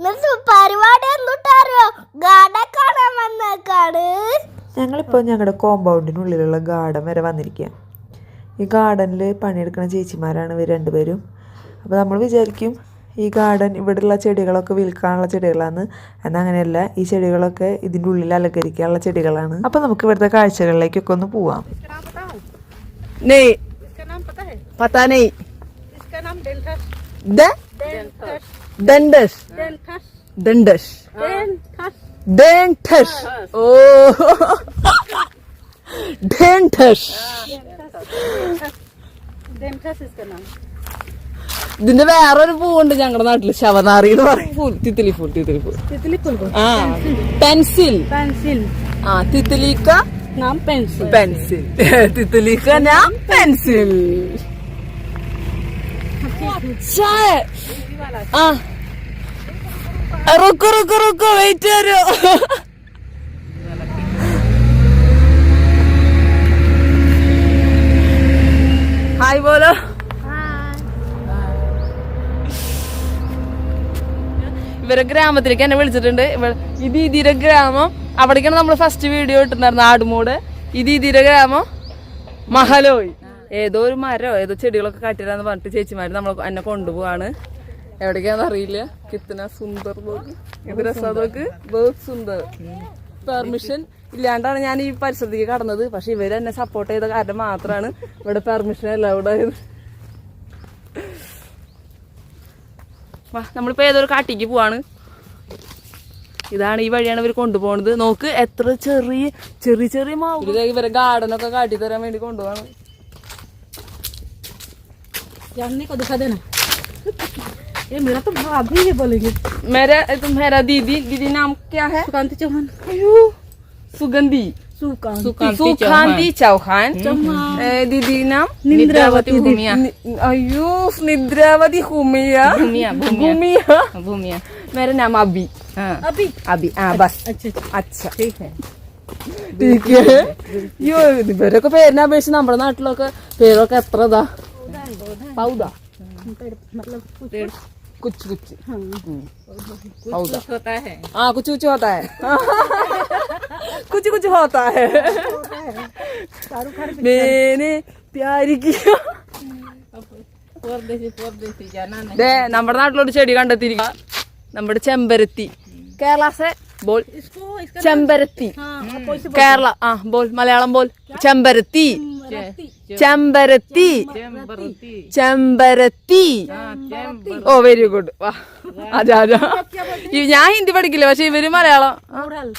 ഞങ്ങളിപ്പോ പരിപാടി എന്നിട്ടറിയോ ഗാഡ ഞങ്ങളുടെ കോമ്പൗണ്ടിനുള്ളിലുള്ള ഗാർഡൻ വരെ വന്നിരിക്കുക ഈ ഗാർഡനിൽ പണിയെടുക്കുന്ന ചേച്ചിമാരാണ് ഇവർ രണ്ടുപേരും. അപ്പോൾ നമ്മൾ വിചാരിക്കും ഈ ഗാർഡൻ ഇവിടെയുള്ള ചെടികളൊക്കെ വിൽക്കാനുള്ള ചെടികളാണ് എന്നാൽ അങ്ങനെയല്ല ഈ ചെടികളൊക്കെ ഇതിന്റെ ഉള്ളിൽ അലങ്കരിക്കാനുള്ള ചെടികളാണ്. അപ്പോൾ നമുക്ക് ഇവിടുത്തെ കാഴ്ചകളിലേക്കൊക്കെ ഒന്ന് പോവാം. നെയ്. Dendash. Dendash. Dendash. Dendash. Dendash. Oh. ഇതിന്റെ വേറൊരു പൂവുണ്ട് ഞങ്ങളുടെ നാട്ടിൽ. ശവനാറി എന്ന് പറയും. പൂ തിത്തിലി പൂ തിത്തിലി പൂ. ആ പെൻസിൽ. പെൻസിൽ. ആ തിത്തിലിക്ക. പെൻസിൽ. പെൻസിൽ. തിത്തിലിക്ക പെൻസിൽ. ആ. റുക്കു റുക്കു റുക്കു വെയിറ്റ് വരൂ. ഹായ് പോലോ ഇവരെ ഗ്രാമത്തിലേക്ക് എന്നെ വിളിച്ചിട്ടുണ്ട്. ഇത് ഇതിര ഗ്രാമം. അവിടേക്കാണ് നമ്മൾ ഫസ്റ്റ് വീഡിയോ ഇട്ടിട്ടുണ്ടായിരുന്നു ആടുമൂട്. ഇത് ഇതിര ഗ്രാമം മഹലോയ്. ഏതോ ഒരു മരോ ഏതോ ചെടികളൊക്കെ കാട്ടിടാന്ന് പറഞ്ഞിട്ട് ചേച്ചിമാര് നമ്മൾ എന്നെ കൊണ്ടുപോവാണ്. എവിടേക്കാന്ന് അറിയില്ല. കിത്തന സുന്ദർ ഇത് രസാദോക്ക് ബേഗ് സുന്ദർ? പെർമിഷൻ ഇല്ലാണ്ടാണ് ഞാൻ ഈ പരിസരത്തേക്ക് കടന്നത്. പക്ഷെ ഇവർ എന്നെ സപ്പോർട്ട് ചെയ്ത കാരണം മാത്രമാണ് ഇവിടെ പെർമിഷൻ അലൗഡ് ആയത്. നമ്മളിപ്പോ ഏതൊരു കാട്ടിക്ക് പോവാണ്? ഇതാണ് ഈ വഴിയാണ് ഇവർ കൊണ്ടുപോകുന്നത് നോക്ക് എത്ര ചെറിയ ചെറിയ ചെറിയ മാവ് ഇവരെ ഗാർഡനൊക്കെ കാട്ടി തരാൻ വേണ്ടി കൊണ്ടുപോകണം ये मेरा तो भाभी है बोलेंगे मेरा तुम्हारा दीदी दीदी नाम क्या है सुकांति चौहान अयो सुगंधी सुकांति सुखांती चौहान ए, दीदी नाम निंद्रावती भूमिया अयो निद्रावती भूमिया भूमिया भूमिया मेरा नाम अभी अभी अभी हाँ बस अच्छा अच्छा ठीक है ठीक है അയ്യോ ഇവരൊക്കെ പേരിനെ അപേക്ഷിച്ച് നമ്മുടെ നാട്ടിലൊക്കെ പേരൊക്കെ എത്ര ഇതാ പൗത मतलब കുച്ച് കുച്ച് हाँ पौधा हाँ कुछ कुछ होता है कुछ कुछ होता है मैंने प्यार किया ദേ, നമ്മുടെ നാട്ടിലൊരു ചെടി കണ്ടെത്തിയിരിക്കുക നമ്മുടെ ചെമ്പരത്തി കേരള ബോൾ इसको इसका ചെമ്പരത്തി हाँ आपको इसे കേരള ആ ബോൾ മലയാളം ബോൾ ചെമ്പരത്തി रत्ती ചെമ്പരത്തി ചെമ്പരത്തി ഓ വെരി ഗുഡ് വാ അജാ അജാ ഈ- ഞാൻ ഹിന്ദി പഠിക്കില്ല പക്ഷെ ഇവര് മലയാളം ആ, गुड़हल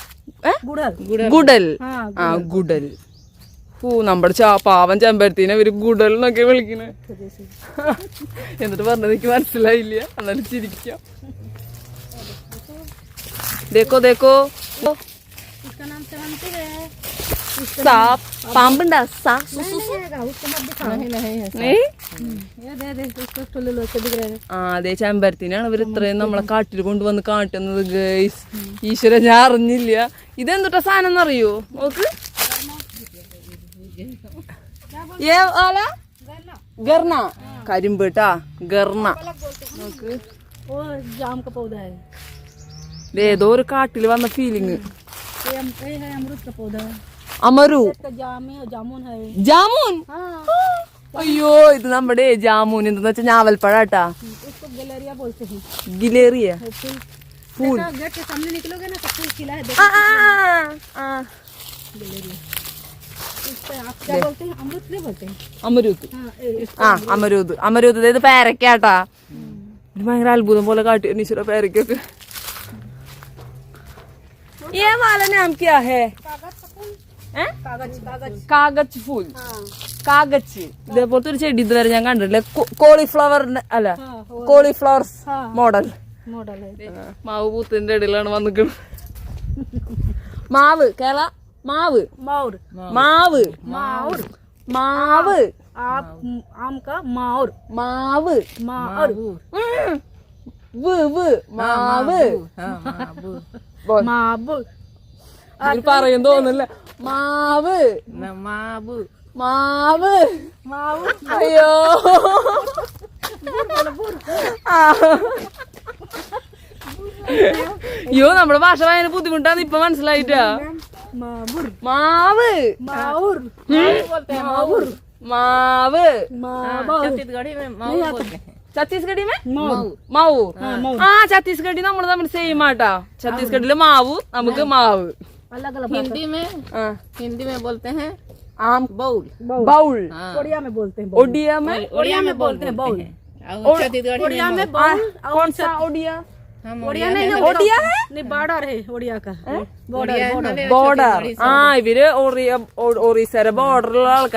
ഏ? गुड़हल ഗുഡൽ हाँ ആ ഗുഡൽ ഓ നമ്മുടെ ചാ പാവൻ ചെമ്പരത്തിനെ ഇവര് ഗുഡൽ എന്നൊക്കെ വിളിക്കണേ എന്നിട്ട് പറഞ്ഞത് എനിക്ക് മനസ്സിലായില്ല എന്നാലും ചിരിക്കാം ദേക്കോ ദേക്കോ ഓ, इसका नाम चमंती है സാ പാമ്പുണ്ടാ സാ नहीं आएगा उसको मत दिखाओ ഏ ये दे दे इसको तो ले लो इसको दिख रहा है ആ അതെ ചെമ്പരത്തിനാണ് ഇവർ ഇത്രയും നമ്മളെ കാട്ടിൽ കൊണ്ടുവന്ന് കാട്ടുന്നത് ഗൈസ് ഈശ്വര ഞാൻ അറിഞ്ഞില്ല ഇതെന്തുട്ടാ സാധനം എന്നറിയോ നോക്ക് ഏ ആല ഗർണ കരിമ്പ് കേട്ടാ ഗർണ നോക്ക് वो जाम का पौधा है ഇത് ഏതോ ഒരു കാട്ടിൽ വന്ന ഫീലിങ് ये अम- ये है अमरूद का पौधा है അമരു इसका जाम है और जामुन है ജാമൂൻ हाँ അയ്യോ ഇത് നമ്മുടെ ജാമൂൻ എന്തെന്ന് വെച്ചാൽ ഞാവൽപ്പഴാട്ടാ उसको गलेरिया बोलते हैं ഗിലേറിയ फूल फूल। देखा, गेट के सामने निकलोगे ना तो फूल खिला है ആ, ആ, ആ, ആ. इस पे आप क्या बोलते हैं अमरूद नहीं बोलते हैं അമരൂത്ത് हाँ ए- ആ അമരൂത് അമരൂത് ഇത് പേരക്കാട്ടാ ഇത് ഭയങ്കര അത്ഭുതം പോലെ കാട്ടി ഈശ്വര പേരക്കൊക്കെ ये वाला नाम क्या है കാഗജ് ഫൂൽ കാഗജ് ഇതേപോലത്തെ ഒരു ചെടി ഇതുവരെ ഞാൻ കണ്ടിട്ടില്ല? കോളിഫ്ലവർ അല്ല കോളിഫ്ലവർ മോഡൽ മാവ് പൂത്തിന്റെ ഇടയിലാണ് വന്നിക്കുന്നത് മാവ് കേള മാവ്. മാവ്. മാവ്. മാവ്. മാവ്. മാവ് മാവ്. മാവ് മാവ് തോന്നില്ല മാവ്. മാവ്. മാവ്. മാവ്. അയ്യോ. അയ്യോ നമ്മുടെ ഭാഷ ഭയങ്കര ബുദ്ധിമുട്ടാണ് ഇപ്പൊ മനസ്സിലായിട്ടാ. മാവ്. മാവൂർ. മാവൂർ. മാവ്. ഛത്തീസ്ഗഡി മാവൂർ. ആ ഛത്തീസ്ഗഡി നമ്മൾ തമ്മിൽ സെയിം ആട്ടാ. ഛത്തീസ്ഗഡിൽ മാവു നമുക്ക് മാവ്. अलग अलग हिंदी में? हाँ। हिंदी में बोलते हैं आम। बाउल। बाउल। हाँ। ओडिया में बोलते हैं ओडिया में? ओडिया में बोलते हैं बाउल। ओडिया में बाउल हाँ। कौन सा ओडिया? ओडिया नहीं ओडिया है? नहीं बॉर्डर है ओडिया का। Border border. हाँ इवरे बॉर्डर लाल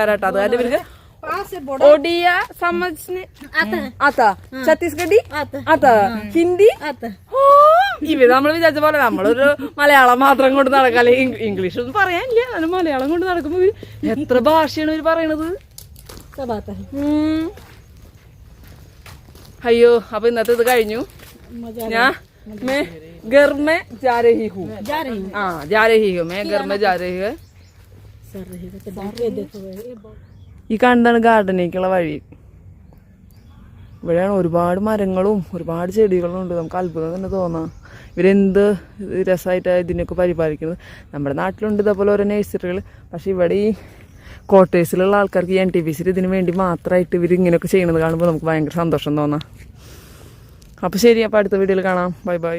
तो ओडिया समझने आता आता छत्तीसगढ़ी? आता हिंदी? आता ഓ, ഇവര് നമ്മൾ വിചാരിച്ച പോലെ നമ്മളൊരു മലയാളം മാത്രം കൊണ്ട് നടക്കാല്ലേ ഇംഗ്ലീഷ് ഒന്നും പറയാനില്ല എന്നാലും മലയാളം കൊണ്ട് നടക്കുമ്പോ ഇവര് എത്ര ഭാഷയാണ് ഇവര് പറയണത് सब आता है ഉം. അയ്യോ അപ്പൊ ഇന്നത്തെ ഇത് കഴിഞ്ഞു मजा ഞാൻ മേ घर में जा रही हूँ जा रही हूँ हाँ जा रही हूँ मैं घर में जा रही हूँ सर रहेगा तो बाप ये देखो ये बहुत- ഈ കണ്ടാണ് ഗാർഡനിലേക്കുള്ള വഴി ഇവിടെയാണ് ഒരുപാട് മരങ്ങളും ഒരുപാട് ചെടികളും ഉണ്ട് നമുക്ക് അത്ഭുതം തന്നെ തോന്നാം. ഇവരെന്ത് രസമായിട്ടാണ് ഇതിനൊക്കെ പരിപാലിക്കുന്നത്. നമ്മുടെ നാട്ടിലുണ്ട് ഇതേപോലെ ഓരോ നഴ്സറികൾ പക്ഷേ ഇവിടെ ഈ ക്വാർട്ടേഴ്സിലുള്ള ആൾക്കാർക്ക് ഈ എൻ ടി പി സിയിൽ ഇതിന് വേണ്ടി മാത്രമായിട്ട് ഇവർ ഇങ്ങനെയൊക്കെ ചെയ്യുന്നത് കാണുമ്പോൾ നമുക്ക് ഭയങ്കര സന്തോഷം തോന്നാം. അപ്പോൾ ശരി അപ്പോൾ അടുത്ത വീഡിയോയിൽ കാണാം. Bye bye